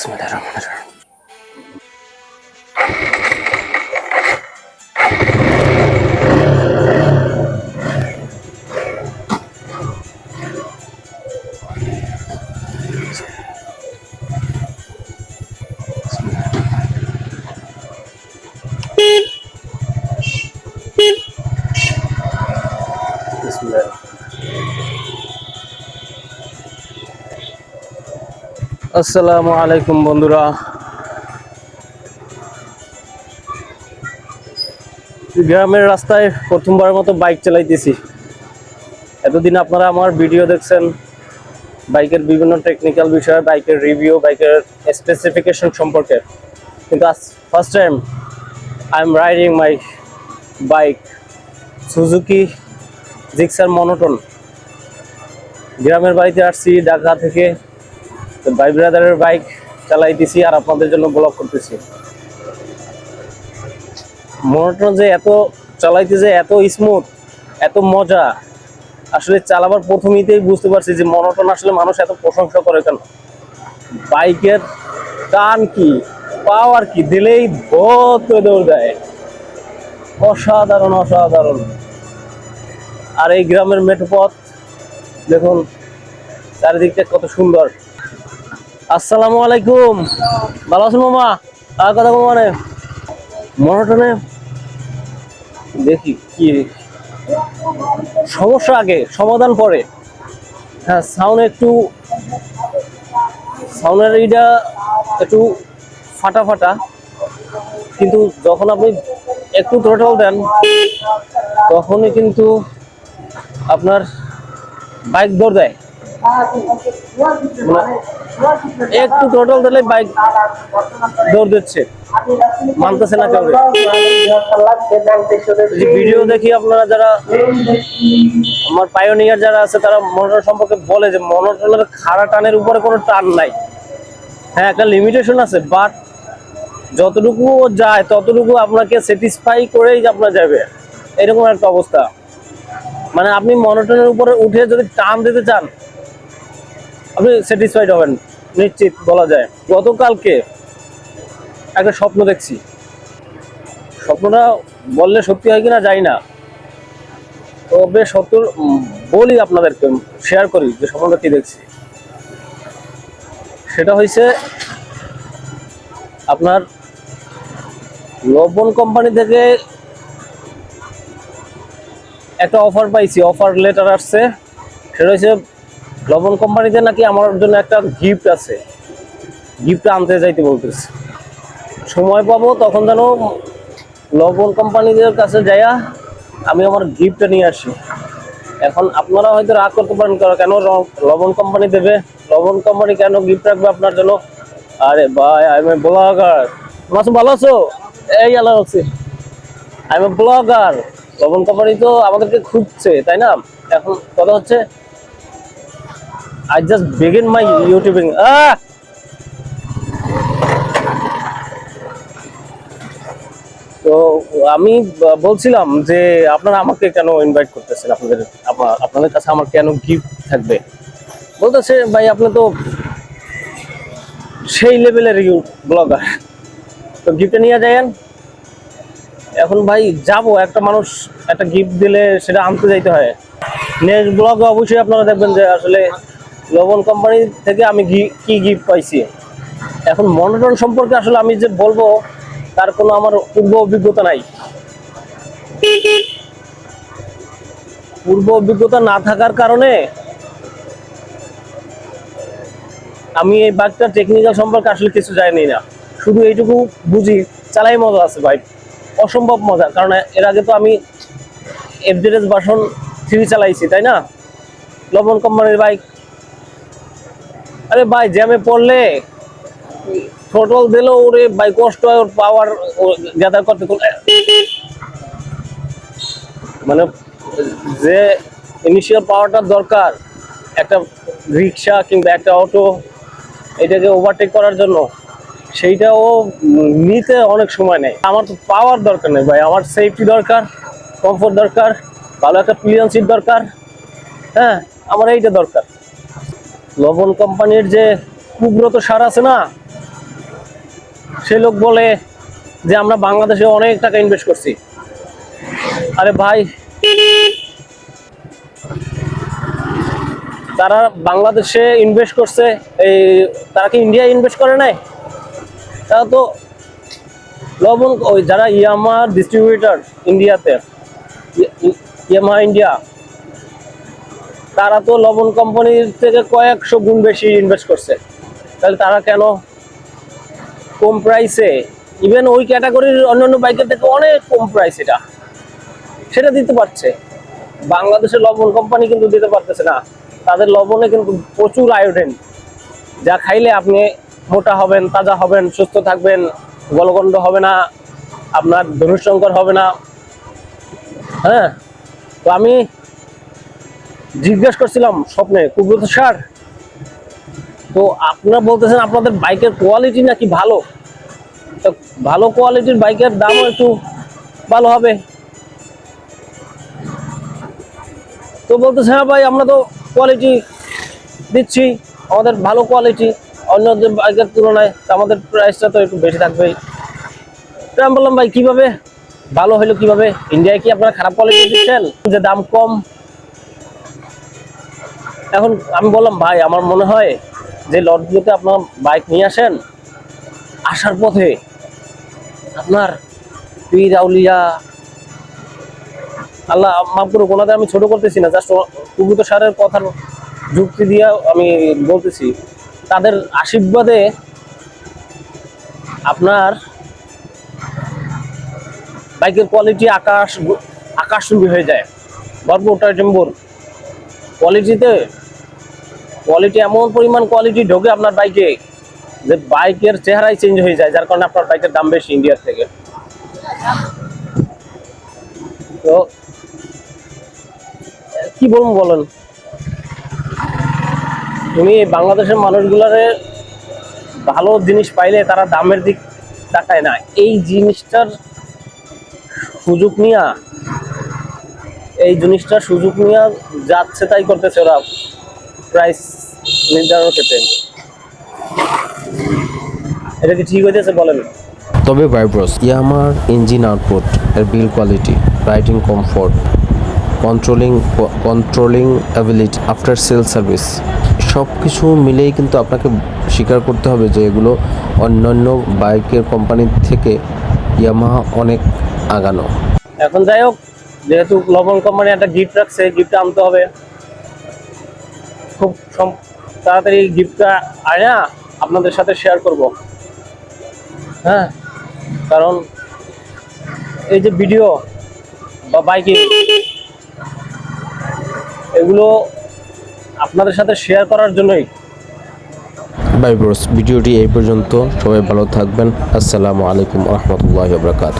怎么在这儿在这儿。আসসালামু আলাইকুম বন্ধুরা। গ্রামের রাস্তায় প্রথমবারের মতো বাইক চালাইতেছি। এতদিন আপনারা আমার ভিডিও দেখছেন, বাইকের বিভিন্ন টেকনিক্যাল বিষয়ে, বাইকের রিভিউ বাইকের স্পেসিফিকেশন সম্পর্কে। কিন্তু আজ first time I am riding my bike Suzuki Gixxer monotone গ্রামের বাড়িতে আসছি, ঢাকা থেকে তো ভাই ব্রাদারের বাইক চালাইতেছি আর আপনাদের জন্য ব্লগ করতেছি। মনোটন যে এত চালাইতে যে এত স্মুথ এত মজা, আসলে চালাবার প্রথমেই বুঝতে পারছি যে মনোটন আসলে মানুষ এত প্রশংসা করে কেন? বাইকের টান কি পাওয়ার কি, দিলেই বহুত দৌড় দেয়। অসাধারণ অসাধারণ। আর এই গ্রামের মেঠোপথ দেখুন, চারিদিকটা কত সুন্দর। আসসালামু আলাইকুম। ভালো আছেন মামা? আর কথা বলব মানে মনোটনে দেখি কি সমস্যা আগে, সমাধান পরে। হ্যাঁ সাউন্ড একটু সাউন্ডের এইটা একটু ফাটা ফাটা। কিন্তু যখন আপনি একটু টোটাল দেন, তখনই কিন্তু আপনার বাইক দৌড় দেয়। মানে একটু টোটাল দিলে বাইক দৌড় দিচ্ছে। মানতেছে না কেউ ভিডিও দেখি আপনারা যারা, আমার পায়োনিয়ার যারা আছে, তারা মনোটন সম্পর্কে বলে যে মনোটনের খাড়া টানের উপরে কোনো টান নাই। হ্যাঁ একটা লিমিটেশন আছে বাট যতটুকু যায়, ততটুকু আপনাকে স্যাটিসফাই করেই আপনার যাবে। এরকম একটা অবস্থা। মানে আপনি মনোটনের উপরে উঠে যদি টান দিতে চান, আপনি স্যাটিসফাইড হবেন। নিশ্চিত বলা যায়। গতকালকে একটা স্বপ্ন দেখছি। স্বপ্নটা বললে সত্যি হয় কিনা যাই না। তবে সত্য বলি আপনাদেরকে শেয়ার করি যে স্বপ্নটা কি দেখছি। সেটা হয়েছে আপনার লবণ কোম্পানি থেকে একটা অফার পাইছি অফার লেটার আসছে। সেটা হচ্ছে লবণ কোম্পানিতে নাকি আমার জন্য একটা গিফট আছে। গিফট আনতে যাইতে বলতেছে। সময় পাবো তখন যেন লবণ কোম্পানিদের কাছে যাইয়া আমি আমার গিফটটা নিয়ে আসি। এখন আপনারা হয়তো রাগ করতে পারেন কেন লবণ কোম্পানি দেবে? লবণ কোম্পানি কেন গিফট রাখবে আপনার জন্য? আরে ভাই আমি ব্লগার মাসুম, ভালো আছো? এই, আল্লাহ আছি আমি ব্লগার লবণ কোম্পানি তো আমাদেরকে খুঁজছে, তাই না? এখন কথা হচ্ছে I just begin my YouTubing uh তো আমি বলছিলাম যে আপনারা আমাকে কেন ইনভাইট করতেছেন? আপনাদের, আপনা- আপনাদের কাছে আমার কেন গিফট থাকবে? বলতেছে, ভাই, আপনি তো সেই লেভেলের ব্লগার তো গিফটে নিয়ে যায়েন এখন ভাই, যাব। একটা মানুষ একটা গিফট দিলে সেটা আনতে যাইতে হয়। নেক্সট ব্লগে অবশ্যই আপনারা দেখবেন যে আসলে লবণ কোম্পানি থেকে আমি কি গিফট পাইছি? এখন মনোটন সম্পর্কে আসলে আমি যে বলব, তার কোনো আমার পূর্ব অভিজ্ঞতা নাই। পূর্ব অভিজ্ঞতা না থাকার কারণে আমি এই বাইকটার টেকনিক্যাল সম্পর্কে আসলে কিছু জানি না। শুধু এইটুকু বুঝি, চালাই মজা আছে বাইক অসম্ভব মজা, কারণ এর আগে তো আমি এফডিএস বাসন থ্রি চালাইছি, তাই না? লবণ কোম্পানির বাইক আরে ভাই, জ্যামে পড়লে থ্রোটল দিলেও ওরে ভাই কষ্ট হয়, ওর পাওয়ার গ্যাদার করতে মানে যে ইনিশিয়াল পাওয়ারটা দরকার, একটা রিক্সা কিংবা একটা অটো এটাকে ওভারটেক করার জন্য, সেইটাও নিতে অনেক সময় নেয়। আমার তো পাওয়ার দরকার নেই ভাই, আমার সেফটি দরকার কমফোর্ট দরকার, ভালো একটা প্লিয়ন সিট দরকার হ্যাঁ আমার এইটা দরকার। লবণ কোম্পানির যে কুব্রত সার আছে না, সে লোক বলে যে আমরা বাংলাদেশে অনেক টাকা ইনভেস্ট করছি। আরে ভাই, তারা বাংলাদেশে ইনভেস্ট করছে, এই তারা কি ইন্ডিয়ায় ইনভেস্ট করে নাই? তারা তো লবণ, ওই যারা ইয়ামার ডিস্ট্রিবিউটর ইন্ডিয়াতে ইয়ামা ইন্ডিয়া তারা তো লবণ কোম্পানির থেকে কয়েকশো গুণ বেশি ইনভেস্ট করছে। তাহলে তারা কেন কম প্রাইসে ইভেন ওই ক্যাটাগরির অন্যান্য বাইকের থেকে অনেক কম প্রাইস এটা। সেটা দিতে পারছে। বাংলাদেশের লবণ কোম্পানি কিন্তু দিতে পারতেছে না। তাদের লবণে কিন্তু প্রচুর আয়োডিন যা খাইলে আপনি মোটা হবেন, তাজা হবেন, সুস্থ থাকবেন, গলগণ্ড হবে না, আপনার ধনুষঙ্কর হবে না। হ্যাঁ? তো আমি জিজ্ঞেস করছিলাম স্বপ্নে কুব্রত স্যার তো আপনারা বলতেছেন আপনাদের বাইকের কোয়ালিটি নাকি ভালো? ভালো কোয়ালিটির বাইকের দামও একটু ভালো হবে। তো বলতেছে হ্যাঁ ভাই, আমরা তো কোয়ালিটি দিচ্ছি, আমাদের ভালো কোয়ালিটি অন্য বাইকের তুলনায় আমাদের প্রাইসটা তো একটু বেশি থাকবেই। তো আমি বললাম, ভাই, কীভাবে? ভালো হলো কীভাবে? ইন্ডিয়ায় কি আপনারা খারাপ কোয়ালিটি দিচ্ছেন? যে দাম কম এখন আমি বললাম, ভাই, আমার মনে হয় যে লটগুলোতে আপনার বাইক নিয়ে আসেন, আসার পথে আপনার পীর আউলিয়া, আল্লাহ মাফ করুক, ওনাদের আমি ছোট করতেছি না জাস্ট কুবুত সারের কথার যুক্তি দিয়ে আমি বলতেছি, তাদের আশীর্বাদে আপনার বাইকের কোয়ালিটি আকাশ, আকাশচুম্বী হয়ে যায়। ভরপুর টাইটেম্বর কোয়ালিটিতে কোয়ালিটি এমন পরিমাণ কোয়ালিটি ঢোকে আপনার বাইকে যে বাইকের চেহারাই চেঞ্জ হয়ে যায়, যার কারণে আপনার বাইকের দাম বেশি ইন্ডিয়ার থেকে। তো, কি বলব বলেন? তুমি বাংলাদেশের মানুষগুলারে ভালো জিনিস পাইলে তারা দামের দিক তাকায় না। এই জিনিসটার সুযোগ নিয়া, এই জিনিসটার সুযোগ নিয়ে যাচ্ছে তাই করতেছে ওরা। প্রাইস নির্ধারণের ক্ষেত্রে এটা কি ঠিক হইতেছে বলেন? তবে ভাইব্রস ইয়ামার ইঞ্জিন আউটপুট এর build quality riding comfort controlling controlling ability after sale service সব কিছু মিলেই কিন্তু আপনাকে স্বীকার করতে হবে যে এগুলো অন্যান্য বাইকের কোম্পানির থেকে ইয়ামাহা অনেক আগানো। এখন যাই হোক যেহেতু লবণ কোম্পানি একটা গিফট রাখছে গিফটটা আনতে হবে। খুব তাড়াতাড়ি গিফটটা আয়া, আপনাদের সাথে শেয়ার করব। হ্যাঁ? কারণ এই যে ভিডিও বা বাইকিং এগুলো আপনাদের সাথে শেয়ার করার জন্যই। বাই ভাইব্রস ভিডিওটি এই পর্যন্ত। সবাই ভালো থাকবেন। আসসালামু আলাইকুম রহমতুল্লাহ বরকাত